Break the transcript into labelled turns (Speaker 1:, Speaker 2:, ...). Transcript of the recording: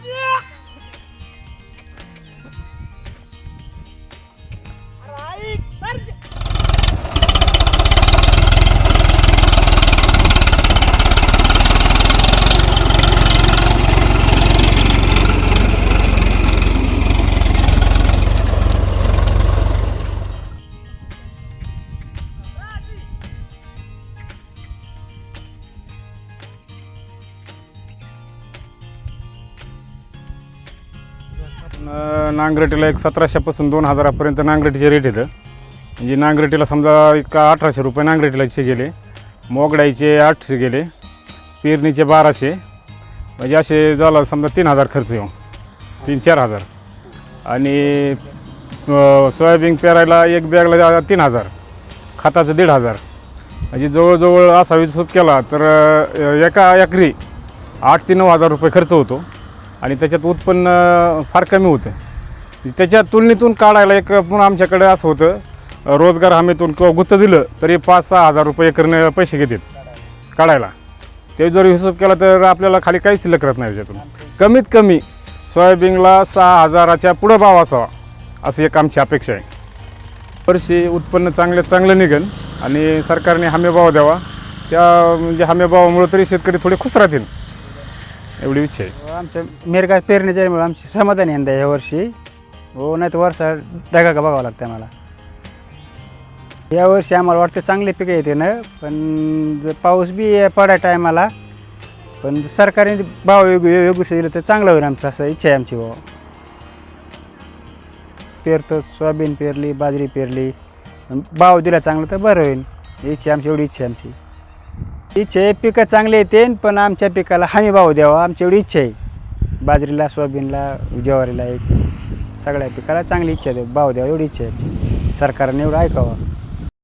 Speaker 1: Yeah! नांगरटीला एक सतराशेपासून दोन हजारापर्यंत नांगरटीचे रेट येतं. म्हणजे नांगरटीला समजा एक अठराशे रुपये नांगरटीलाचे गेले. मोगडाईचे आठशे गेले. पेरणीचे बाराशे. म्हणजे असे झालं समजा तीन हजार खर्च येऊन. तीन चार हजार. आणि सोयाबीन पेरायला एक बॅगला तीन हजार. खताचं दीड हजार. म्हणजे जवळजवळ असा हिशोब केला तर एका एकरी आठ ते नऊ हजार रुपये खर्च होतो. आणि त्याच्यात उत्पन्न फार कमी होतं. त्याच्या तुलनेतून काढायला एक पुन्हा आमच्याकडे असं होतं रोजगार हमीतून किंवा गुत्त दिलं तरी पाच सहा हजार रुपये करणे पैसे घेतात काढायला. ते जर हिशोब केला तर आपल्याला खाली काहीच शिल्लक राहत नाही त्याच्यातून. कमीत कमी सोयाबीनला सहा हजाराच्या पुढं भाव असावा अशी एक आमची अपेक्षा आहे. वर्षी उत्पन्न चांगलं चांगलं निघेल आणि सरकारने हमीभाव द्यावा. त्या म्हणजे हमीभावामुळे तरी शेतकरी थोडे खुश राहतील. एवढी इच्छा आहे.
Speaker 2: हो, आमच्या मिरगा पेरणीच्या आमची समाधान यंदा या वर्षी. हो नाही तर वर्षा ढगा का बघावं लागतं आम्हाला. यावर्षी आम्हाला वाटतं चांगले पिकं येते ना पण पाऊस बी पडा टायमाला पण सरकारने भाव योग योग्य दिलं तर चांगलं होईल आमचं असं इच्छा आहे आमची भाऊ. पेरतो सोयाबीन पेरली बाजरी पेरली भाव दिला चांगलं तर बरं होईल. इच्छा आमची एवढी इच्छा आहे आमची. इच्छा आहे पिकं चांगले येते पण आमच्या पिकाला हमी भाव द्यावा. आमची एवढी इच्छा आहे. बाजरीला सोयाबीनला ज्वारीला एक सगळ्या पिकाला चांगली इच्छा आहे भाव द्यावा एवढी इच्छा आहे. सरकारने एवढं ऐकावं.